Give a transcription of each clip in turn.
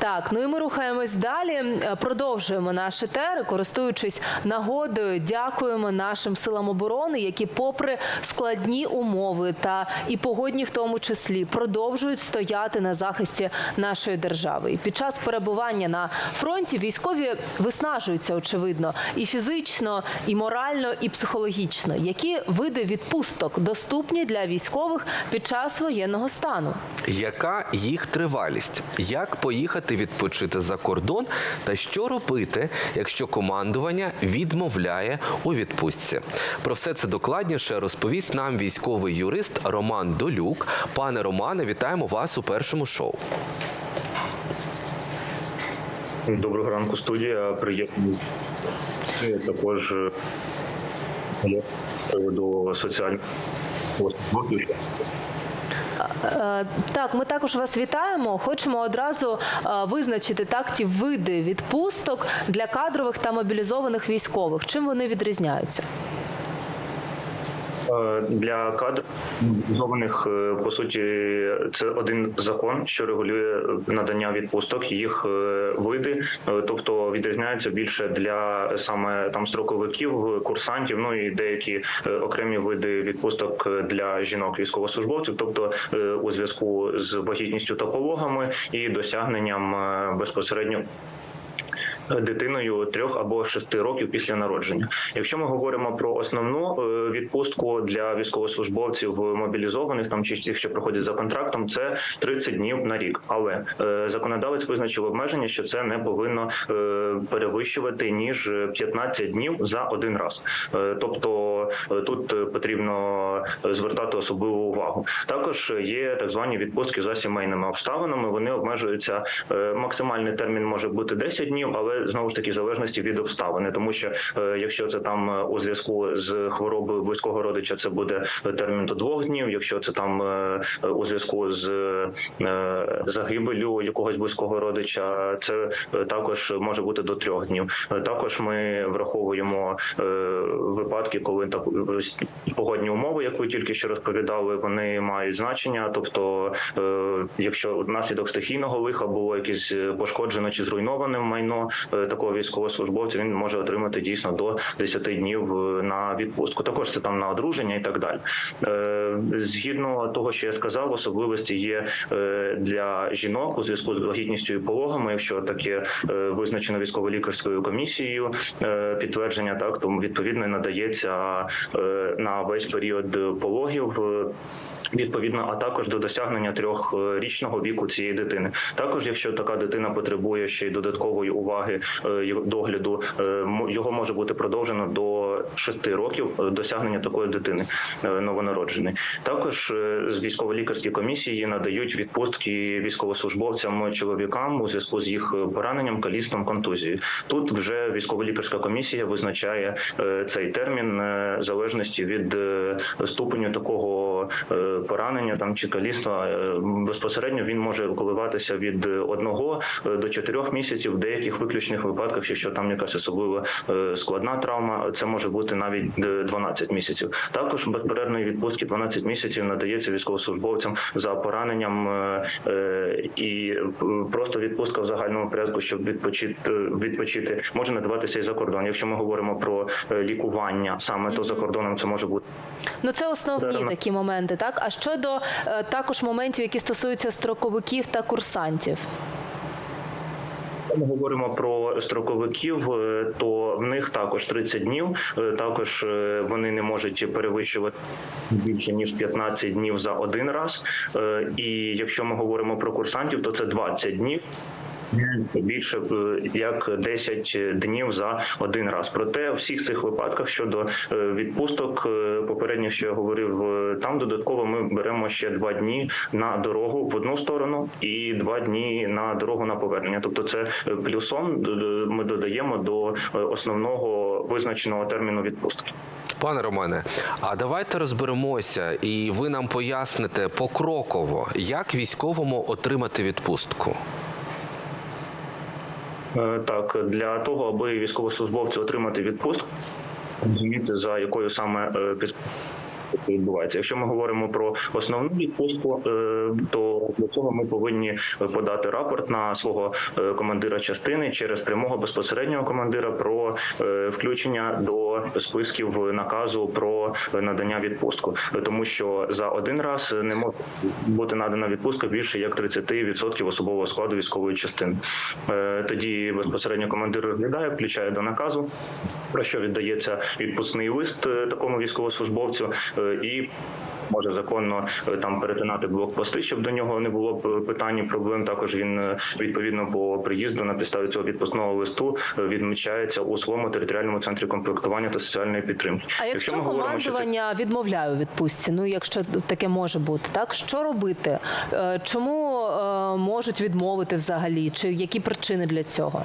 Так, ну і ми рухаємось далі. Е, Продовжуємо наш етер. Користуючись нагодою, дякуємо нашим силам оборони, які, попри складні умови та і погодні, в тому числі, продовжують стояти на захисті нашої держави. І під час перебування на фронті військові виснажуються, очевидно, і фізично, і морально, і психологічно. Які види відпусток доступні для військових під час воєнного стану? Яка їх тривалість? Як поїхати відпочити за кордон? Та що робити, якщо командування відмовляє у відпустці? Про все це докладніше розповість нам військовий юрист Роман Долюк. Пане Романе, вітаємо вас у першому шоу. Доброго ранку, студія. Приємно. Також е, з приводу соціальних. Е, Так, ми також вас вітаємо. Хочемо одразу е, визначити так ті види відпусток для кадрових та мобілізованих військових. Чим вони відрізняються? Е, Для кадрів е, по суті, це один закон, що регулює надання відпусток, їх е, види, тобто відрізняються більше для саме там строковиків, курсантів, ну і деякі окремі види відпусток для жінок військовослужбовців, тобто у зв'язку з вагітністю та пологами і досягненням безпосередньо дитиною трьох або шести років після народження. Якщо ми говоримо про основну е, відпустку для військовослужбовців мобілізованих, там чи тих, що проходять за контрактом, це 30 днів на рік. Але е, законодавець визначив обмеження, що це не повинно е, перевищувати ніж 15 днів за один раз. Тобто тут потрібно звертати особливу увагу. Також є так звані відпустки за сімейними обставинами. Вони обмежуються максимальний термін може бути 10 днів, але знову ж таки залежності від обставини, тому що е, якщо це там е, у зв'язку з хворобою близького родича, це буде термін до двох днів. Якщо це там е, у зв'язку з е, загибелю якогось близького родича, це е, також може бути до трьох днів. Е, Також ми враховуємо е, випадки, коли так погодні умови, як ви тільки що розповідали, вони мають значення. Тобто, е, якщо внаслідок стихійного лиха було якесь е, пошкоджено чи зруйноване майно е, такого військовослужбовця, він може отримати дійсно до 10 днів е, на відпустку. Також це там на одруження і так далі. Е, Згідно того, що я сказав, особливості є е, для жінок у зв'язку з вагітністю і пологами, якщо таке е, визначено військово-лікарською комісією, е, підтвердження так, тому відповідно надається е, на весь період пологів. е, Відповідно, а також до досягнення трьохрічного віку цієї дитини. Також, якщо така дитина потребує ще й додаткової уваги е, його догляду, е, його може бути продовжено до 6 років е, досягнення такої дитини е, новонародженої. Також е, з військово-лікарські комісії надають відпустки військовослужбовцям чоловікам у зв'язку з їх пораненням, калістом, контузією. Тут вже військово-лікарська комісія визначає е, цей термін е, в залежності від е, ступеню такого е, поранення там чи каліства. Е, Безпосередньо він може коливатися від одного е, до чотирьох місяців. В деяких виключних випадках, якщо там якась особливо складна травма, це може бути навіть е, 12 місяців. Також безперервної відпустки 12 місяців надається військовослужбовцям за пораненням і просто відпустка в загальному порядку, щоб відпочити відпочити, може надаватися і за кордон. Якщо ми говоримо про лікування саме, то за кордоном це може бути. Ну це основні такі моменти. Так, а щодо е, також моментів, які стосуються строковиків та курсантів. Ми говоримо про строковиків, е, то в них також 30 днів. Е, Також вони не можуть перевищувати більше ніж 15 днів за один раз. І якщо ми говоримо про курсантів, то це 20 днів. Більше е, як 10 днів за один раз. Проте у всіх цих випадках щодо е, відпусток, е, попередньо що я говорив, там додатково ми беремо ще два дні на дорогу в одну сторону і два дні на дорогу на повернення. Тобто, це плюсом ми додаємо до основного визначеного терміну відпустки. Пане Романе, а давайте розберемося, і ви нам поясните покроково, як військовому отримати відпустку. Е, Так, для того, аби військовослужбовці отримати відпустку, розуміти за якою саме е, відбувається. Якщо ми говоримо про основну відпустку, е, то для цього ми повинні подати рапорт на свого е, командира частини через прямого безпосереднього командира про е, включення до списків наказу про надання відпустку, тому що за один раз не може бути надана відпустка більше як 30% особового складу військової частини. Тоді безпосередньо командир розглядає, включає до наказу, про що віддається відпускний лист такому військовослужбовцю і. Може законно е, там перетинати блокпости, щоб до нього не було питань, і проблем. Також він е, відповідно по приїзду на підставі цього відпускного листу е, відмічається у своєму територіальному центрі комплектування та соціальної підтримки. А якщо, ми говоримо, що командування відмовляє у відпустці, ну якщо таке може бути, так що робити? Е, Чому е, можуть відмовити взагалі? Чи які причини для цього?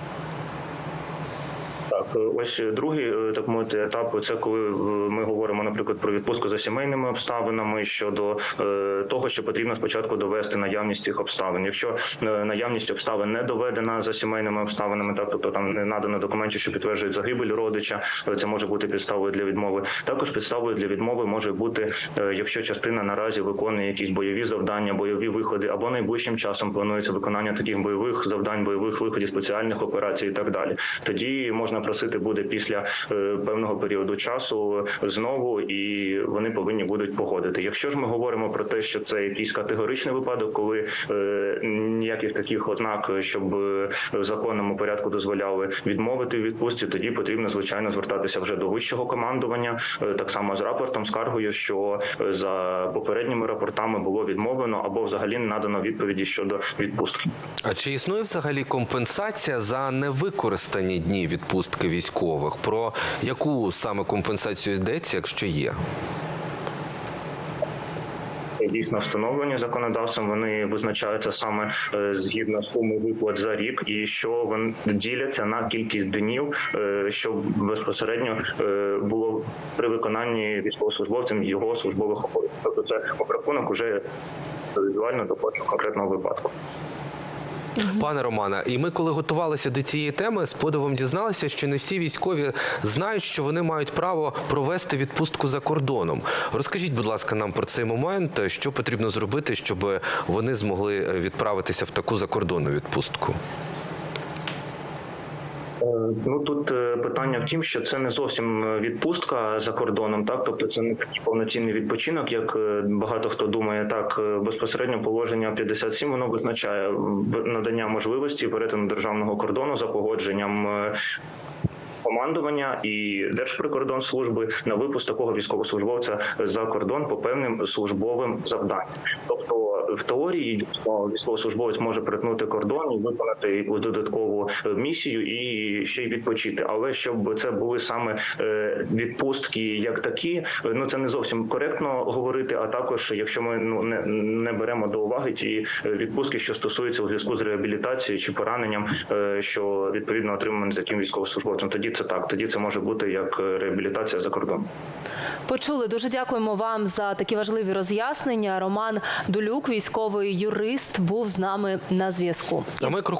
Ось другий е, так мовити етап. Це коли е, ми говоримо, наприклад, про відпустку за сімейними обставинами щодо е, того, що потрібно спочатку довести наявність цих обставин. Якщо наявність обставин не доведена за сімейними обставинами, так тобто там не надано документів, що підтверджують загибель родича, це може бути підставою для відмови. Також підставою для відмови може бути, якщо частина наразі виконує якісь бойові завдання, бойові виходи, або найближчим часом планується виконання таких бойових завдань, бойових виходів, спеціальних операцій і так далі. Тоді можна просити буде після е, певного періоду часу знову, і вони повинні будуть погодити. Якщо ж ми говоримо про те, що це якийсь категоричний випадок, коли е, ніяких таких ознак, щоб е, в законному порядку дозволяли відмовити відпустці, тоді потрібно звичайно звертатися вже до вищого командування, так само з рапортом, скаргою, що за попередніми рапортами було відмовлено або взагалі не надано відповіді щодо відпустки. А чи існує взагалі компенсація за невикористані дні відпустки військових? Про яку саме компенсацію йдеться, якщо є? дійсно встановлені законодавством. Вони визначаються саме е, згідно суми виплат за рік, і що вони діляться на кількість днів, е, що безпосередньо е, було при виконанні військовослужбовцем його службових обов'язків. Тобто це обрахунок уже індивідуально до конкретного випадку. Пане Романе, і ми, коли готувалися до цієї теми, з подивом дізналися, що не всі військові знають, що вони мають право провести відпустку за кордоном. Розкажіть, будь ласка, нам про цей момент, що потрібно зробити, щоб вони змогли е, відправитися в таку закордонну відпустку. Е, Ну тут е, питання в тім, що це не зовсім е, відпустка за кордоном, так тобто це не такий повноцінний відпочинок, як багато хто думає. Так безпосередньо положення 57 воно визначає надання можливості перетину державного кордону за погодженням. Командування і Держприкордонслужби на випуск такого військовослужбовця за кордон по певним службовим завданням. Тобто в теорії військовослужбовець може перетнути кордон і виконати якусь додаткову е, місію і ще й відпочити. Але щоб це були саме е, відпустки як такі, е, ну це не зовсім коректно говорити. А також, якщо ми ну не, не беремо до уваги ті відпустки, що стосуються у зв'язку з реабілітацією чи пораненням, що відповідно отримані за таким військовослужбовцем, тоді це так, тоді це може бути як е, реабілітація за кордоном. Почули. Дуже дякуємо вам за такі важливі роз'яснення. Роман Дулюк, військовий юрист, був з нами на зв'язку. А ми крок